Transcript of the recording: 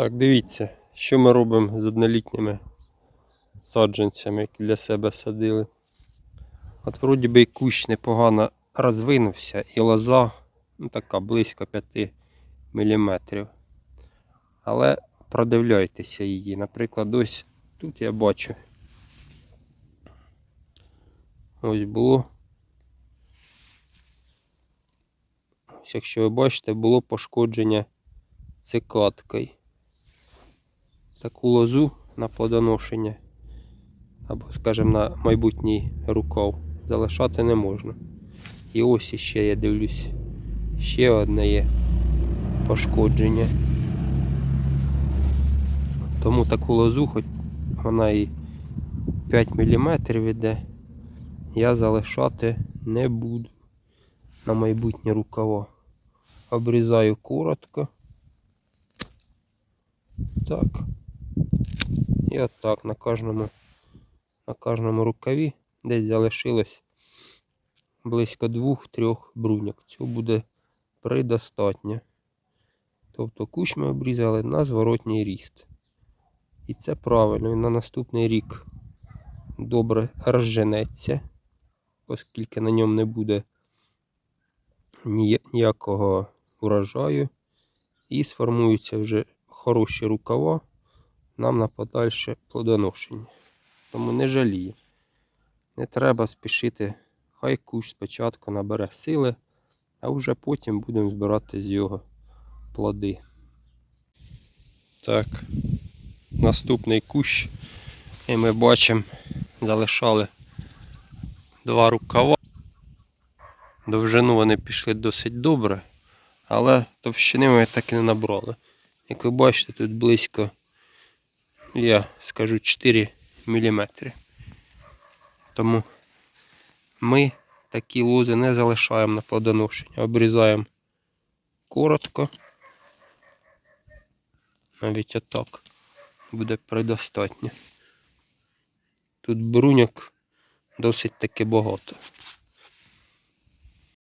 Так, дивіться, що ми робимо з однолітніми саджанцями, які для себе садили. От вроді би і кущ непогано розвинувся, і лоза ну, така близько 5 мм. Але продивляйтеся її. Наприклад, ось тут я бачу. Ось було. Ось, якщо ви бачите, було пошкодження цикаткою. Таку лозу на плодоношення або, скажімо, на майбутній рукав залишати не можна. І ось іще я дивлюсь, ще одне є пошкодження. Тому таку лозу, хоч вона і 5 мм іде, я залишати не буду на майбутнє рукава. Обрізаю коротко. Так. І отак на кожному, на кожному рукаві десь залишилось близько двох-трьох бруньок. Цього буде предостатньо. Тобто кущ ми обрізали на зворотній ріст. І це правильно, він на наступний рік добре розженеться, оскільки на ньому не буде ніякого урожаю. І сформуються вже хороші рукава нам на подальше плодоношення. Тому не жалію. Не треба спішити. Хай кущ спочатку набере сили, а вже потім будемо збирати з його плоди. Так, наступний кущ. І ми бачимо, залишали два рукава. Довжину вони пішли досить добре, але товщини ми так і не набрали. Як ви бачите, тут близько, я скажу 4 мм. Тому ми такі лози не залишаємо на плодоношення, обрізаємо коротко. Навіть отак буде предостатньо. Тут бруньок досить таки багато.